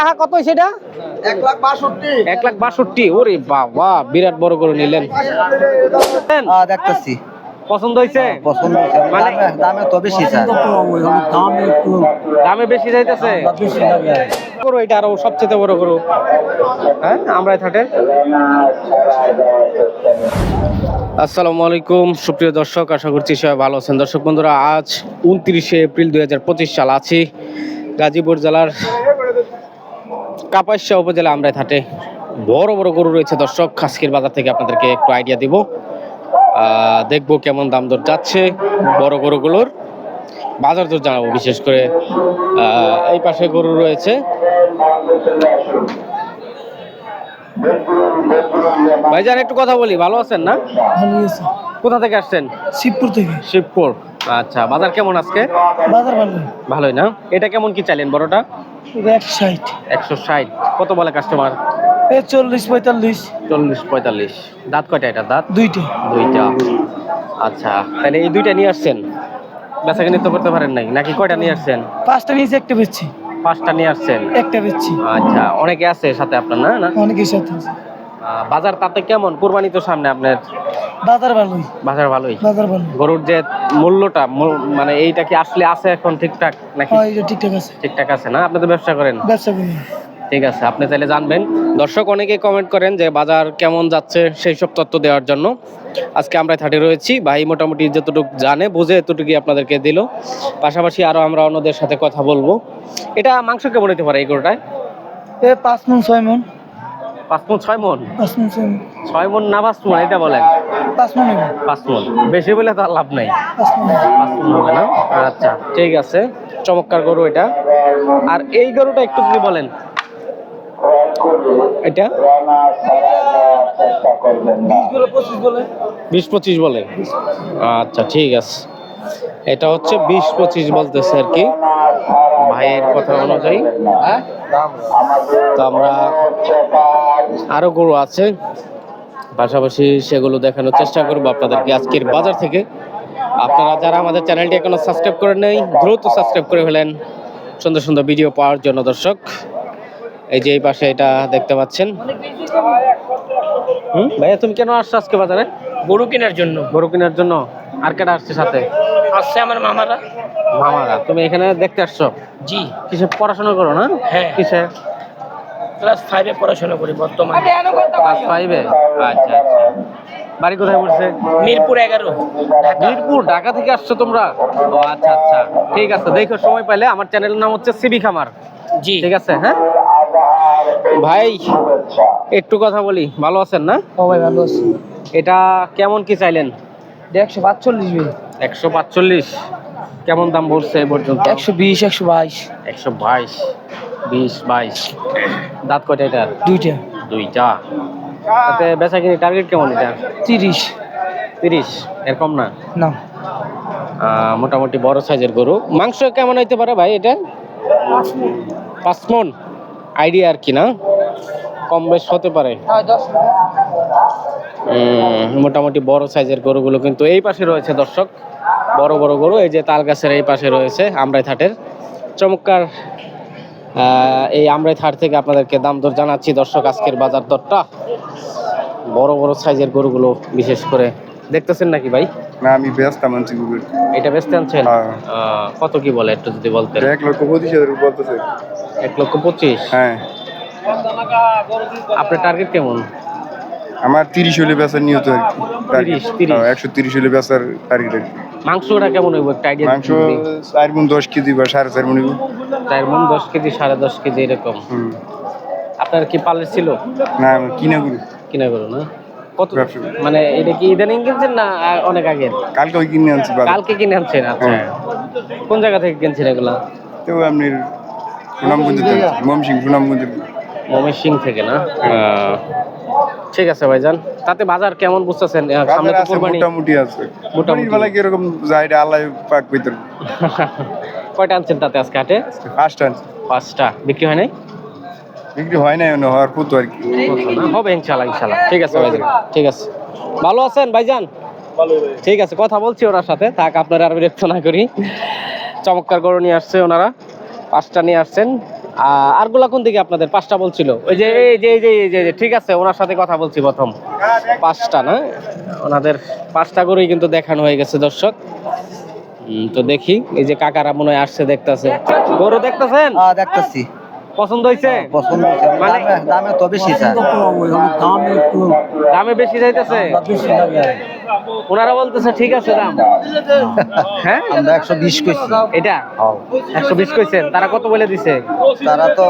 টাকা কত সেটা? এক লাখ বাষট্টি। ওরে বাবা বিরাট বড় করে নিলেন। হ্যাঁ দেখতেছি। পছন্দ হয়েছে? পছন্দ হয়েছে। মানে- দামে তো বেশি স্যার। দামে বেশি যাইতেছে? করো এটা আরও সবচেয়ে বড় করো হ্যাঁ আমরাই আসসালামু আলাইকুম সুপ্রিয় দর্শক আশা করছি সবাই ভালো আছেন। দর্শক বন্ধুরা আজ উনত্রিশে এপ্রিল দুই হাজার পঁচিশ সাল আছি গাজীপুর জেলার কাপাসিয়া উপজেলা আমরাই থাটে বড় বড় গরু রয়েছে দর্শক। খাসকির বাজার থেকে আপনাদেরকে একটু আইডিয়া দিব। দেখব কেমন দাম দর যাচ্ছে বড় গরুগুলোর। বাজার দর জানাব বিশেষ করে। এই পাশে গরু রয়েছে। ভাইজান একটু কথা বলি। ভালো আছেন না? কোথা থেকে আসছেন? শিবপুর থেকে। শিবপুর। আচ্ছা বাজার কেমন আজকে? বাজার ভালো। ভালোই না? এটা কেমন কি চাইলেন বড়টা? এটা এক একশো ষাট। কত বলে কাস্টমার চল্লিশ পঁয়তাল্লিশ। চল্লিশ পঁয়তাল্লিশ। দাঁত কয়টা এটা দাঁত? দুইটা। দুইটা। আচ্ছা তাহলে এই দুইটা নিয়ে আসছেন? বেচা কিনে তো করতে পারেন নাই? নাকি কয়টা নিয়ে আসছেন? পাঁচটা নিয়েছি একটা বেচছি। পাঁচটা নিয়ে আসছেন? একটা বেচছি। আচ্ছা অনেকে আছে সাথে আপনার না? না? অনেকের সাথে আছে। বাজার তাতে কেমন? কুরবানি তো সামনে আপনার? বাজার ভালোই। বাজার ভালোই? বাজার ভালো গরুর যে মূল্যটা মানে এইটা কি আসলে আছে এখন ঠিকঠাক নাকি? হ্যাঁ এটা ঠিকঠাক আছে। ঠিকঠাক আছে না? আপনি তো ব্যবসা করেন? ব্যবসা করি। ঠিক আছে আপনি তাহলে জানবেন। দর্শক অনেকেই কমেন্ট করেন যে বাজার কেমন যাচ্ছে সেই সব তথ্য দেওয়ার জন্য। আজকে আমরা থার্টি রয়েছি। ভাই মোটামুটি যতটুকু জানে বুঝে এতটুকুই আপনাদেরকে দিল। পাশাপাশি আরও আমরা অন্যদের সাথে কথা বলব। এটা মাংস কেমন হতে পারে এই গরুটায়? পাঁচ মন ছয় মন। পাঁচ মন ছয় মন? পাঁচ মন ছয় মন। ছয় মন না পাঁচ মন এটা বলেন? পাঁচ মন পাঁচ মন। বেশি বলে তো লাভ নাই। পাঁচ হবে। পাঁচ মন হবে না? আচ্ছা ঠিক আছে। চমৎকার গরু এটা। আর এই গরুটা একটু যদি বলেন। এটা? বিশ পঁচিশ বলে। আচ্ছা ঠিক আছে। এটা হচ্ছে বিশ পঁচিশ বলতেছে আর কি। ভাইয়ের কথা অনুযায়ী। তো আমরা আরও গরু আছে। পাশাপাশি সেগুলো দেখানোর চেষ্টা করব আপনাদেরকে আজকের বাজার থেকে। আপনারা যারা আমাদের চ্যানেলটি এখনও সাবস্ক্রাইব করে নেই দ্রুত সাবস্ক্রাইব করে ফেলেন। সুন্দর সুন্দর ভিডিও পাওয়ার জন্য দর্শক। এই যে এই পাশে এটা দেখতে পাচ্ছেন। হুম ভাইয়া তুমি কেন আসছো আজকে বাজারে? গরু কেনার জন্য। গরু কেনার জন্য। আর কেটা আসছে সাথে? আসছে আমার মামারা। মামারা। তুমি এখানে দেখতে আসছো? জি। কিসে পড়াশোনা করো না? হ্যাঁ। কিসে? ক্লাস ফাইভে পড়াশোনা করি বর্তমানে। ক্লাস ফাইভে আচ্ছা আচ্ছা। বাড়ি কোথায় পড়ছে? মিরপুর এগারো মিরপুর ঢাকা থেকে আসছো তোমরা? ও আচ্ছা আচ্ছা। ঠিক আছে দেখো সময় পাইলে আমার চ্যানেলের নাম হচ্ছে সিবি খামার। জি। ঠিক আছে হ্যাঁ? ভাই একটু কথা বলি। ভালো আছেন না? সবাই ভালো আছে। এটা কেমন কি চাইলেন? একশো পাঁচচল্লিশ বে একশো পাঁচচল্লিশ। কেমন দাম বলছে এ পর্যন্ত? একশো বিশ একশো বাইশ। একশো বাইশ। বিশ বাইশ। দাঁত কয়টা এটার? দুইটা। দুইটা। তাতে বেচা কিনি টার্গেট কেমন এটা? তিরিশ। তিরিশ? এরকম না? না। মোটামুটি বড় সাইজের গরু। মাংস কেমন হইতে পারে ভাই এটা? পাঁচ মন। আইডিয়া আর কি না? কম বেশ হতে পারে। মোটামুটি বড় সাইজের গরুগুলো কিন্তু এই পাশে রয়েছে দর্শক। বড় বড় গরু। এই যে তাল গাছের এই পাশে রয়েছে আমরাই থাটের। চমৎকার এই আমরাই থাট থেকে আপনাদেরকে দাম দর জানাচ্ছি। দর্শক আজকের বাজার দরটা বড় বড় সাইজের গরুগুলো বিশেষ করে দেখতেছেন নাকি ভাই? না আমি ব্যস্ত মানছি গুগল এটা বেচতে আনছেন? হ্যাঁ। কত কি বলে একটু যদি বলতেন? এক লক্ষ পঁচিশ হাজার বলতেছে। এক লক্ষ পঁচিশ? হ্যাঁ। আপনার টার্গেট কেমন? আমার তিরিশ হলে বেচার নিয়ত আর কি। তিরিশ, তিরিশ। একশো তিরিশ হলে বেচার টার্গেট আর কি। মাংসটা কেমন হইব? একটা আইডিয়া মাংস চার মন দশ কেজি বা সাড়ে চার মন। চার মন দশ কেজি সাড়ে দশ কেজি এরকম। আপনার কি পালের ছিল? না কিনা করি কিনা করো না? কত মানে এটা কি ইদানিং কিনছেন না অনেক আগে? কালকে ওই কিনে আনছি কালকে কিনে আনছেন? আচ্ছা। হ্যাঁ। কোন জায়গা থেকে কিনছেন এগুলা? তো আপনি সুনামগঞ্জ মমসিং সুনামগঞ্জ মমের সিং থেকে না? আহ, ঠিক আছে ভাইজান। তাতে বাজার কেমন বুঝতেছেন? সামনে তো কোরবানি। মোটামুটি আছে। মোটামুটি। মোটামুটি কি এরকম যায় এটা আল্লাহ পাক ভিতর। কয়টা আনছেন তাতে আজকে হাটে? পাঁচটা পাঁচটা। বিক্রি হয় নাই? বিক্রি হয় নাই হওয়ার পুতো আর কি। হবে ইনশাল্লাহ ইনশাআল্লাহ। ঠিক আছে ভাইজান ঠিক আছে। ভালো আছেন ভাইজান? ঠিক আছে কথা বলছি ওনার সাথে। থাক আপনারা আর বিরক্ত না করি। চমৎকার গরু নিয়ে আসছে ওনারা। পাঁচটা নিয়ে আসছেন। আরগুলা কোন দিকে আপনাদের? পাঁচটা বলছিল। ওই যে, এই যে এই যে এই যে ঠিক আছে, ওনার সাথে কথা বলছি প্রথম। পাঁচটা না? ওনাদের পাঁচটা গরুই কিন্তু দেখানো হয়ে গেছে, দর্শক। তো দেখি, এই যে কাকারা মনে হয় আসছে, দেখতেছে। গরু দেখতেছেন? দেখতেছি। পছন্দ হয়েছে? পছন্দ হয়েছে। মানে- দামে দামে তো বেশি স্যার দামে বেশি যাইতেছে? ওনারা বলতেছে ঠিক আছে দাম। হ্যাঁ? আমরা একশো বিশ করছি এটা? একশো বিশ কইছেন। তারা কত বলে দিছে? তারা তো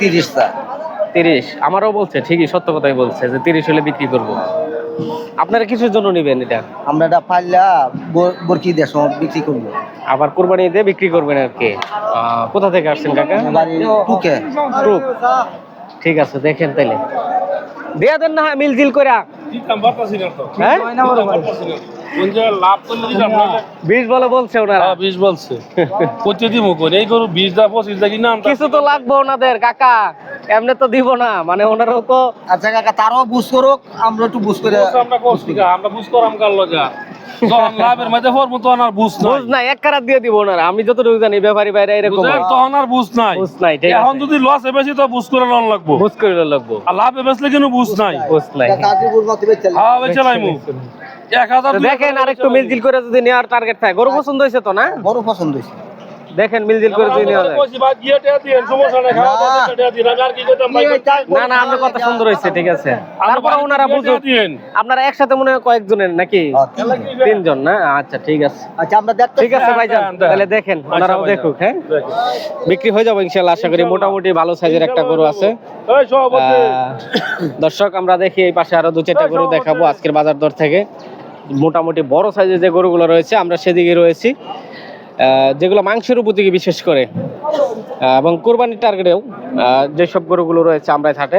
তিরিশ স্যার তিরিশ। আমারও বলছে ঠিকই সত্য কথাই বলছে যে তিরিশ হলে বিক্রি করব। আপনারা কিছুর জন্য নিবেন এটা? আমরা এটা পাইলা বরকি দিয়ে সময় বিক্রি করব। আবার কোরবানি দিয়ে বিক্রি করবেন আর কি? কোথা থেকে আসছেন কাকা? বাড়ি টুকে। টুক। ঠিক আছে দেখেন তাইলে। দেয়া দেন না মিল জিল করে হ্যাঁ? বিশ বলে বলছে ওনারা। বিষ বলছে। প্রতিদিন এই গরু বিষ দা পঁচিশ দা কিনা কিছু তো লাগবে ওনাদের কাকা। এমনি তো দিব না মানে ওনারাও তো আচ্ছা কাকা তারাও বুঝ করুক আমরা একটু বুঝ করে আমরা করছি আমরা বুঝ করাম কার লগা। যখন লাভের মধ্যে পড়ব তখন আর বুঝ নাই। বুঝ নাই এক কারাত দিয়ে দিব ওনারা আমি যতটুকু জানি ব্যাপারী বাইরে এরকম তখন আর বুঝ নাই। বুঝ নাই এখন যদি লস বেশি তো বুঝ করে লন লাগবো। বুঝ করে লাগবো। আর লাভে বেচলে কিন্তু বুঝ নাই। বুঝ নাই। কাজী বুঝ মতো বেচে হ্যাঁ বেচে লাইমু এক হাজার তো দুই দেখেন আরেকটু মিলজিল করে যদি নেওয়ার টার্গেট থাকে গরু পছন্দ হয়েছে তো না? বড় পছন্দ হয়েছে। দেখেন মিলজিল করে নেওয়া যায় দিয়ে দাওয়া না। না না আপনার কথা সুন্দর হয়েছে ঠিক আছে। তারপরে ওনারা দিয়েন। আপনারা একসাথে মনে হয় কয়েকজনের নাকি? হ্যাঁ, তিনজন। না? আচ্ছা ঠিক আছে। আচ্ছা আমরা দেখতে ঠিক আছে ভাইজান। তাহলে দেখেন আচ্ছা, ওনারাও দেখুক হ্যাঁ? বিক্রি হয়ে যাবে ইনশাল্লাহ আশা করি মোটামুটি ভালো সাইজের একটা গরু আছে। এই সভাপতি। দর্শক আমরা দেখি এই পাশে আরও দু চারটা গরু দেখাবো আজকের বাজার দর থেকে। মোটামুটি বড় সাইজের যে গরুগুলো রয়েছে আমরা সেদিকে রয়েছি। যেগুলো মাংসের উপযোগী বিশেষ করে এবং কোরবানির টার্গেটেও যেসব গরুগুলো রয়েছে আমরা থাটে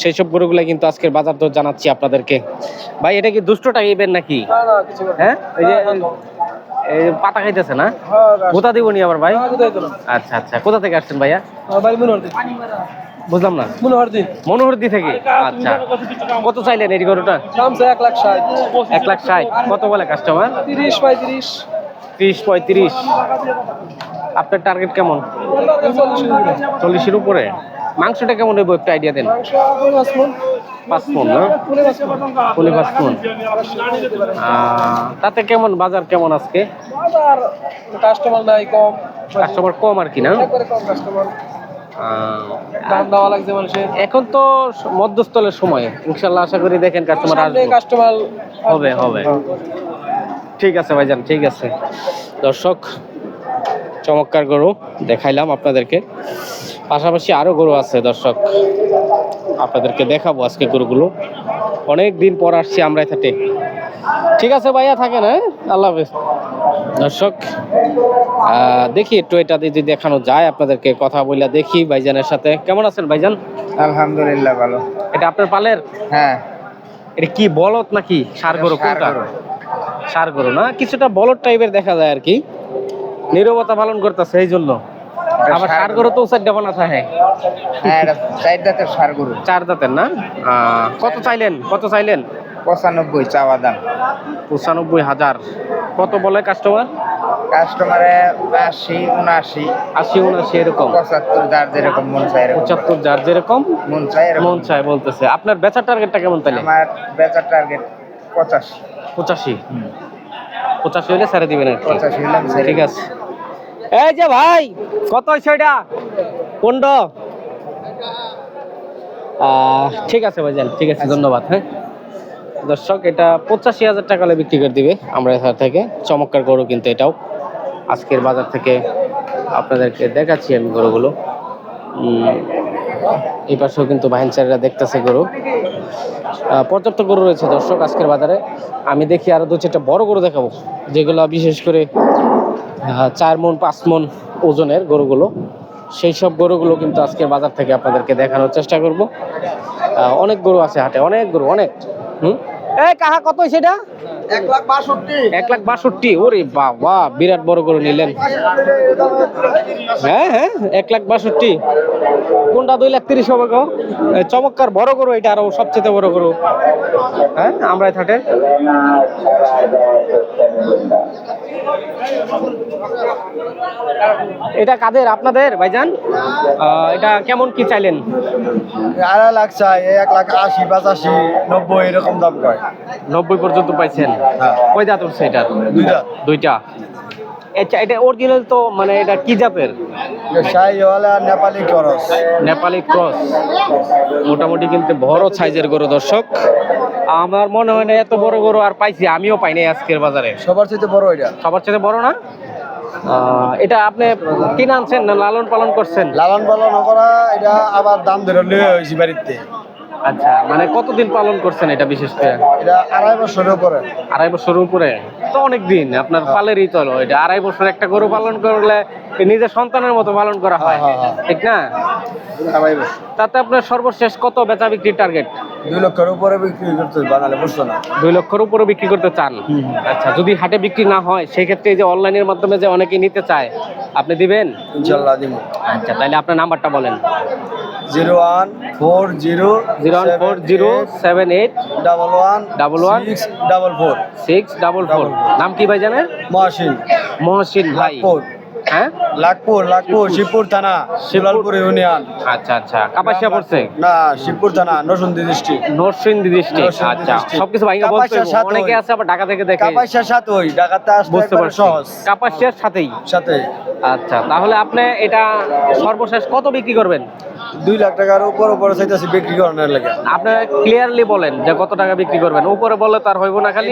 সেই সব গরুগুলো কিন্তু আজকের বাজার দর জানাচ্ছি আপনাদেরকে। ভাই এটা কি দুষ্ট টাইপের নাকি? হ্যাঁ? এই যে পাতা খাইতেছে না? কোথা দিব নি আবার ভাই? আচ্ছা আচ্ছা কোথা থেকে আসছেন ভাইয়া? বুঝলাম না। মনোহরদিন মনোহরদি থেকে? আচ্ছা। কত চাইলেন এই গরুটা? এক লাখ ষাট। এক লাখ ষাট। কত বলে কাস্টমার তিরিশ পঁয়ত্রিশ। ত্রিশ পঁয়ত্রিশ। আপনার টার্গেট কেমন? চল্লিশের উপরে। মাংসটা কেমন হইব একটু আইডিয়া দেন? পাঁচ মন না? পুনে পাঁচ মন তাতে কেমন বাজার কেমন আজকে? কাস্টমার নাই কম। কাস্টমার কম আর কি না? দাম দেওয়া লাগছে মানুষের। এখন তো মধ্যস্থলের সময়। ইনশাল্লাহ আশা করি দেখেন কাস্টমার আসবে। কাস্টমার হবে হবে। ঠিক আছে ভাইজান ঠিক আছে। দর্শক চমৎকার গরু দেখাইলাম আপনাদেরকে। পাশাপাশি আরও গরু আছে দর্শক আপনাদেরকে দেখাবো আজকে গরুগুলো। অনেক দিন পর আসছি আমরা এখানে ঠিক আছে ভাইয়া থাকেন হ্যাঁ? আল্লাহ হাফেজ। দর্শক দেখি একটু এটা যদি দেখানো যায় আপনাদেরকে কথা বলে দেখি ভাইজানের সাথে। কেমন আছেন ভাইজান? আলহামদুলিল্লাহ ভালো। এটা আপনার পালের? হ্যাঁ। এটা কি বলদ নাকি? সার গরু কোনটা? গরু। সার গরু না? কিছুটা বলদ টাইপের দেখা যায় আর কি নীরবতা পালন করতেছে এই জন্য। আবার সার গরু তো চারটা বানা থাকে। হ্যাঁ এটা চার দাঁতের সার গরু। চার দাঁতের না? কত চাইলেন? কত চাইলেন? পঁচানব্বই চাওয়া দাম। পঁচানব্বই হাজার। কত বলে কাস্টমার কাস্টমারে আশি উনআশি। আশি উনআশি এরকম। পঁচাত্তর যার যেরকম মন চাই পঁচাত্তর যার যেরকম মন চাই এরকম। মন চায় বলতেছে। আপনার বেচার টার্গেটটা কেমন তাইলে? আমার বেচার টার্গেট পঁচাশি। পঁচাশি? পঁচাশি হলে ছেড়ে দিবেন আর ঠিক আছে। এই যে ভাই কত হয়েছে এটা পন্ড ঠিক আছে ভাইজান ঠিক আছে ধন্যবাদ হ্যাঁ। দর্শক এটা পঁচাশি হাজার টাকা হলে বিক্রি করে দিবে আমরা এখান থেকে। চমৎকার গরু কিন্তু এটাও। আজকের বাজার থেকে আপনাদেরকে দেখাচ্ছি আমি গরুগুলো। এই পাশেও কিন্তু বাহিনচারীরা দেখতেছে গরু। পর্যাপ্ত গরু রয়েছে, দর্শক, আজকের বাজারে। আমি দেখি আরও দু চারটা বড় গরু দেখাবো, যেগুলো বিশেষ করে চার মন, পাঁচ মন ওজনের গরুগুলো। সেই সব গরুগুলো কিন্তু আজকের বাজার থেকে আপনাদেরকে দেখানোর চেষ্টা করব। অনেক গরু আছে হাটে, অনেক গরু, অনেক। হুম? এই কাহা কত সেটা এক লাখ বাষট্টি। এক লাখ বাষট্টি ওরে বাবা বিরাট বড় গরু নিলেন। হ্যাঁ হ্যাঁ এক লাখ বাষট্টি। কোনটা দুই লাখ তিরিশ হবে গো? এই চমৎকার বড় গরু এটা আরও সবচেয়ে বড় গরু। হ্যাঁ আমরা থাটে। এটা কাদের? আপনাদের ভাইজান? এটা কেমন কি চাইলেন? আড়াই লাখ চাই এক লাখ আশি পঁচাশি নব্বই এরকম দাম কয় নব্বই পর্যন্ত পাইছেন? হ্যাঁ। কয় দাঁত উঠছে এটা? দুইটা। দুইটা। আচ্ছা এটা অরিজিনাল তো মানে এটা কি জাতের? শাহিওয়ালা নেপালি করস। নেপালি ক্রস। মোটামুটি কিন্তু বড় সাইজের গরু দর্শক। আমার মনে হয় না এত বড় গরু আর পাইছি আমিও পাই নাই আজকের বাজারে। সবার চাইতে বড় এটা? সবার চাইতে বড় না? এটা আপনি কিনে আনছেন না লালন পালন করছেন? লালন পালন করা এটা আবার দাম ধরে নিয়ে হয়েছি বাড়িতে। আচ্ছা মানে কতদিন পালন করছেন এটা বিশেষ করে? এটা আড়াই বছরের উপরে। আড়াই বছর উপরে? তো অনেক দিন আপনার পালেরই তো হলো এটা। আড়াই বছর একটা গরু পালন করলে নিজের সন্তানের মতো পালন করা হয়। হ্যাঁ, হ্যাঁ। ঠিক না? তাতে আপনার সর্বশেষ কত বেচা বিক্রির টার্গেট দুই লক্ষের উপরে বিক্রি করতে বানালে বুঝছ না। দুই লক্ষের উপরে বিক্রি করতে চান? আচ্ছা যদি হাটে বিক্রি না হয় সেই ক্ষেত্রে এই যে অনলাইনের মাধ্যমে যে অনেকে নিতে চায় আপনি দিবেন? ইনশাল্লাহ দিব। আচ্ছা তাহলে আপনার নাম্বারটা বলেন। Zero one four zero zero one four zero seven eight double one Double one? Six double four six double four নাম কি ভাই জানেন মহাসিন। মহসিন ভাই। হ্যাঁ? লাখপুর লাখপুর শিবপুর থানা শিবলালপুর ইউনিয়ন। আচ্ছা আচ্ছা। কাপাসিয়া পড়ছে? না শিবপুর থানা নরসিংদী ডিস্ট্রিক্ট নরসিংদী ডিস্ট্রিক্ট আচ্ছা। সবকিছু ভাঙা বলতে অনেকে আছে আবার ঢাকা থেকে দেখে। কাপাসিয়ার সাথে ওই ঢাকাতে আসতে বুঝতে পারছি। সহজ। কাপাসিয়ার সাথেই সাথে আচ্ছা তাহলে আপনি এটা সর্বশেষ কত বিক্রি করবেন? দুই লাখ টাকার উপর উপরে চাইতেছি বিক্রি করানোর লাগে। আপনি ক্লিয়ারলি বলেন যে কত টাকা বিক্রি করবেন। উপরে বললে তার হইব না খালি।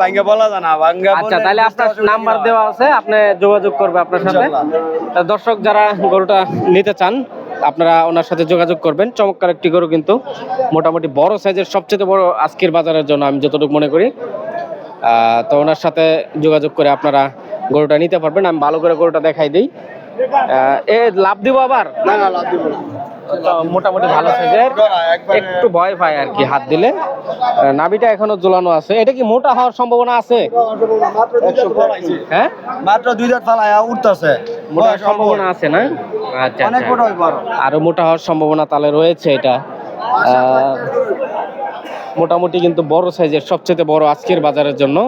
ভাঙ্গা বলা জানা ভাঙ্গা আচ্ছা তাহলে আপনার নাম্বার দেওয়া আছে আপনি যোগাযোগ করবে আপনার সাথে। দর্শক যারা গরুটা নিতে চান আপনারা ওনার সাথে যোগাযোগ করবেন। চমৎকার একটি গরু কিন্তু মোটামুটি বড় সাইজের সবচেয়ে বড় আজকের বাজারের জন্য আমি যতটুকু মনে করি। আহ, তো ওনার সাথে যোগাযোগ করে আপনারা গরুটা নিতে পারবেন। আমি ভালো করে গরুটা দেখাই দিই। এ লাভ দিব আবার? না না লাভ দিব না। মোটামুটি ভালো সাইজের। একটু ভয় পায় আর কি হাত দিলে। নাভিটা এখনও ঝুলানো আছে। এটা কি মোটা হওয়ার সম্ভাবনা আছে? হ্যাঁ? মাত্র দুই দাঁত ফালাইয়া উঠতেছে। মোটা সম্ভাবনা আছে না? আচ্ছা আচ্ছা। আরও। আরও মোটা হওয়ার সম্ভাবনা তাহলে রয়েছে এটা। মোটামুটি কিন্তু বড় সাইজের সবচেয়ে বড় আজকের বাজারের জন্য।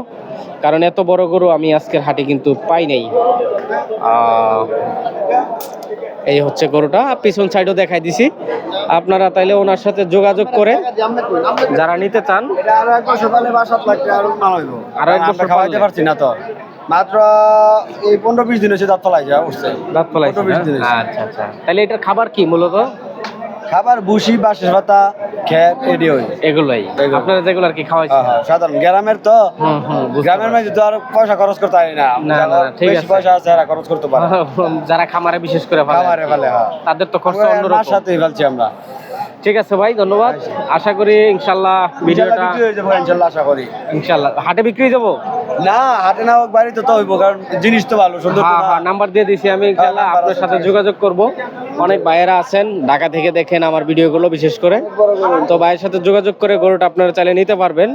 কারণ এত বড় গরু আমি আজকের হাটে কিন্তু পাই নাই। এই হচ্ছে গরুটা। পিছন সাইডও দেখাই দিছি। আপনারা তাইলে ওনার সাথে যোগাযোগ করে যারা নিতে চান আরও এক বছর খাওয়াইতে পারছি না তো মাত্র এই পনেরো বিশ দিন হচ্ছে দাঁত ফলাই যা উঠছে দাঁত বেশি আচ্ছা আচ্ছা। তাহলে এটার খাবার কি মূলত? খাবার বুসি বাঁশের পাতা খেত এডি হই এগুলোই। এগুলো। আপনারা যেগুলো আর কি খাওয়াইছেন? হ্যাঁ, হ্যাঁ, সাধারণ। গ্রামের তো গ্রামের মধ্যে তো আর পয়সা খরচ করতে পারি না। যারা ঠিক আছে। পয়সা আছে এরা খরচ করতে পারে। যারা খামারে বিশেষ করে খামারে। ফেলে, হ্যাঁ। তাদের তো খরচ অন্যরকম। সাথেই ফেলছি আমরা। ঠিক আছে ভাই ধন্যবাদ। আশা করি ইনশাল্লাহ ভিডিওটা হয়ে ইনশাল্লাহ আশা করি। ইনশাল্লাহ। হাটে বিক্রি যাব? না হাটে না হোক বাড়িতে তো হইব কারণ জিনিস তো ভালো সুন্দর হ্যাঁ হ্যাঁ নাম্বার দিয়ে দিছি আমি ইনশাল্লাহ আপনার সাথে যোগাযোগ করব। অনেক ভাইয়েরা আছেন ঢাকা থেকে দেখেন আমার ভিডিওগুলো বিশেষ করে। তো ভাইয়ের সাথে যোগাযোগ করে গরুটা আপনারা চাইলে নিতে পারবেন।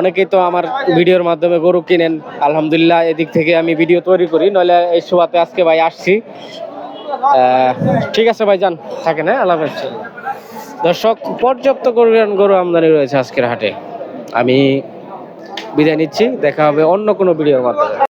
অনেকেই তো আমার ভিডিওর মাধ্যমে গরু কিনেন। আলহামদুলিল্লাহ এদিক থেকে আমি ভিডিও তৈরি করি নইলে এই সুবাতে আজকে ভাই আসছি। ঠিক আছে ভাই যান থাকেন হ্যাঁ আল্লাহ। দর্শক পর্যাপ্ত গরু আমদানি রয়েছে আজকের হাটে। আমি বিদায় নিচ্ছি দেখা হবে অন্য কোনো ভিডিওর মাধ্যমে।